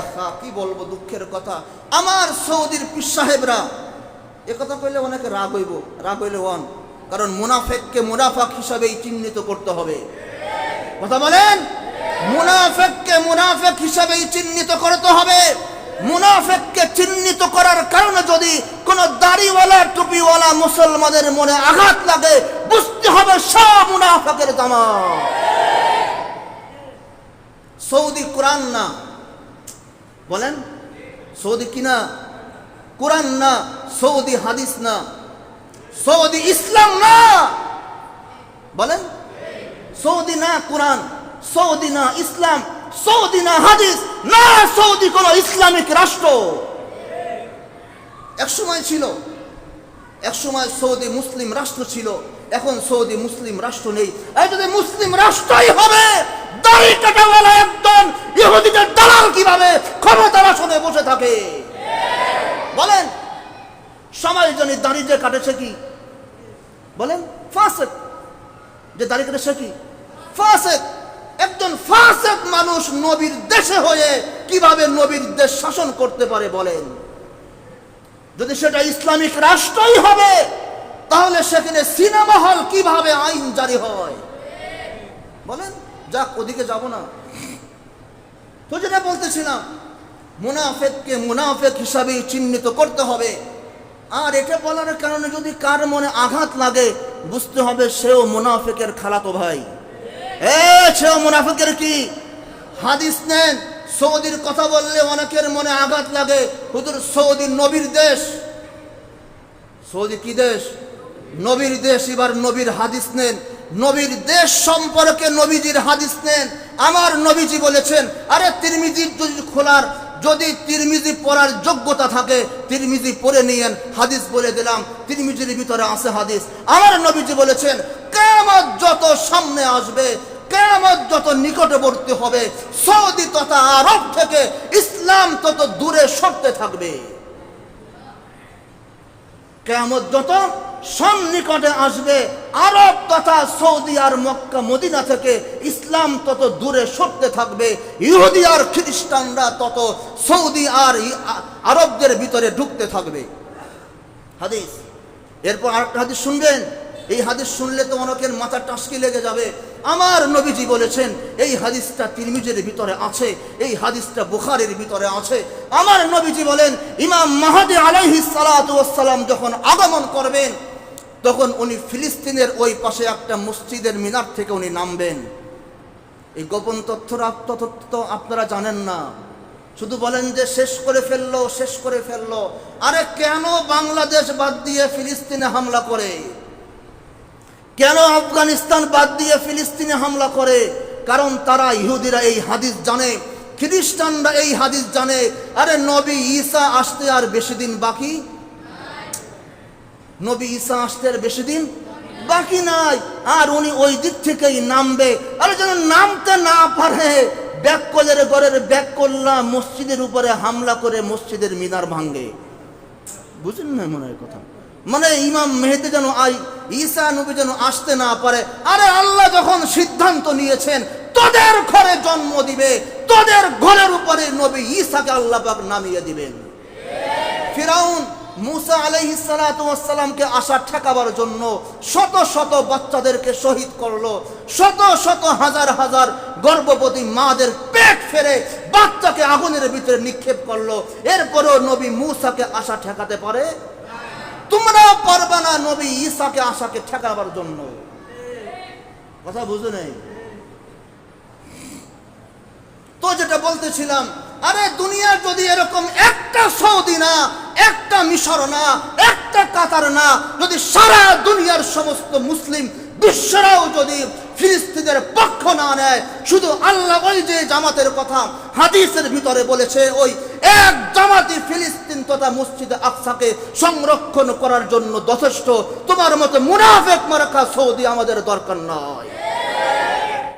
আহা কি বলব দুঃখের কথা? আমার সৌদির পীর সাহেবরা কথা কইলে অনেকে রাগ হইব, রাগ হইলে ওয়ান কারণ মুনাফেককে মুনাফাক হিসাবেই চিহ্নিত করতে হবে। কথা বলেন? মুনাফেককে মুনাফেক হিসাবেই চিহ্নিত করতে হবে। মুনাফেককে চিহ্নিত করার কারণে যদি কোন দাড়িওয়ালা, টুপিওয়ালা মুসলমানের মনে আঘাত লাগে, বুঝতে হবে সব মুনাফেকের জামা সৌদি কোরআন না বলেন, সৌদি কি না কোরআন না, সৌদি হাদিস না, সৌদি ইসলাম না। বলেন, সৌদি না কোরআন, সৌদি না ইসলাম, সৌদি না হাদিস, না সৌদি কোন ইসলামিক রাষ্ট্র। এক সময় ছিল, এক সময় সৌদি মুসলিম রাষ্ট্র ছিল, এখন সৌদি মুসলিম রাষ্ট্র নেই। যদি মুসলিম রাষ্ট্রই হবে দাড়ি কাটাওয়ালা একজন ইহুদিদের দালাল কীভাবে ক্ষমতার আসনে বসে থাকে? বলেন কাটেছে কি? বলেন, ফাসেক। যে কেটেছে কি? ফাসেক। একজন ফাসেক মানুষ নবীর দেশে হয়ে কীভাবে নবীর দেশ শাসন করতে পারে বলেন? যদি সেটা ইসলামিক রাষ্ট্রই হবে, তাহলে সেখানে সিনেমা হল কীভাবে আইন জারি হয়? বলেন যাক, ওদিকে যাব না। তো যেটা বলতেছিলাম, মুনাফেককে মুনাফেক হিসাবে চিহ্নিত করতে হবে। আর এটা বলার কারণে যদি কার মনে আঘাত লাগে, বুঝতে হবে সেও মুনাফেকের খালাতো ভাই। এ, সেও মুনাফেকের কি? হাদিস নেন, সৌদির কথা বললে অনেকের মনে আঘাত লাগে। হুজুর, সৌদি নবীর দেশ। সৌদি কি দেশ? নবীর দেশ, এবার নবীর হাদিস নেন। নবীর দেশ সম্পর্কে নবীজির হাদিস নেন। আমার নবীজি বলেছেন, আরে তিরমিজির যদি খোলার, যদি তিরমিজি পড়ার যোগ্যতা থাকে, তিরমিজি পড়ে নিয়েন। হাদিস বলে দিলাম, তিরমিজির ভিতরে আছে হাদিস। আমার নবীজি বলেছেন কেমন যত সামনে আসবে কেমন যত নিকটবর্তী হবে, সৌদি তথা আরব থেকে ইসলাম তত দূরে সরতে থাকবে। কেমন যত সন্নিকটে আসবে, আরব তথা সৌদি আর মক্কা, মদিনা থেকে ইসলাম তত দূরে সরতে থাকবে, ইহুদি আর খ্রিস্টানরা তত সৌদি আর আরবদের ভিতরে ঢুকতে থাকবে। হাদিস। এরপর আরেকটা হাদিস শুনবেন? এই হাদিস শুনলে তো অনেকের মাথা টাসকি লেগে যাবে। আমার নবীজি বলেছেন, এই হাদিসটা তিরমিজের ভিতরে আছে, এই হাদিসটা বুখারের ভিতরে আছে। আমার নবীজি বলেন, ইমাম মাহাদি আলাইহি সালাম যখন আগমন করবেন, তখন উনি ফিলিস্তিনের ওই পাশে একটা মসজিদের মিনার থেকে উনি নামবেন। এই গোপন তথ্য তো আপনারা জানেন না। শুধু বলেন যে শেষ করে ফেলল, শেষ করে ফেলল। আরে কেন বাংলাদেশ বাদ দিয়ে ফিলিস্তিনে হামলা করে? কেন আফগানিস্তান বাদ দিয়ে ফিলিস্তিনে হামলা করে? কারণ তারা ইহুদিরা এই হাদিস জানে, খ্রিস্টানরা এই হাদিস জানে। আরে নবী ঈসা আসতে আর বেশি দিন বাকি? নবী ঈসা আসতে আর বেশি দিন বাকি নাই। আর উনি ওই দিক থেকেই নামবে। আরে যেন নামতে না পারে। ব্যাককলের ঘরের ব্যাককল্লা মসজিদের উপরে হামলা করে মসজিদের মিনার ভাঙ্গে বুঝেন না মনে হয় কথা। মানে ইমাম মেহেদি যেন আই, ঈসা নবী যেন আসতে না পারে। আরে আল্লাহ যখন সিদ্ধান্ত নিয়েছেন, তোদের ঘরে জন্ম দিবে, তোদের ঘরের উপরে নবী ঈসাকে আল্লাহ পাক নামিয়ে দিবেন। ফিরাউন মুসা আলাইহিস সালাতু ওয়াসসালামকে আশা ঠেকাবার জন্য শত শত বাচ্চাদেরকে শহীদ করল, শত শত হাজার হাজার গর্ভবতী মাদের পেট ফেরে বাচ্চাকে আগুনের ভিতরে নিক্ষেপ করল। এরপরেও নবী মুসাকে আশা ঠেকাতে পারে? তোমরা পারবে না নবী ঈসাকে আশাকে ঠেকাবার জন্য। কথা বুঝো নেই? তো যেটা বলতেছিলাম, আরে দুনিয়ার যদি এরকম একটা সৌদি না, একটা মিশর না, একটা কাতার না, যদি সারা দুনিয়ার সমস্ত মুসলিম বিশ্বরাও যদি ফিলিস্তিনের পক্ষ না নেয়, শুধু আল্লাহ ওই যে জামাতের কথা হাদিসের ভিতরে বলেছে, ওই এক জামাতি ফিলিস্তিন তথা মসজিদ আকসাকে সংরক্ষণ করার জন্য যথেষ্ট। তোমার মতো মুনাফেক মারাখা সৌদি আমাদের দরকার নয়।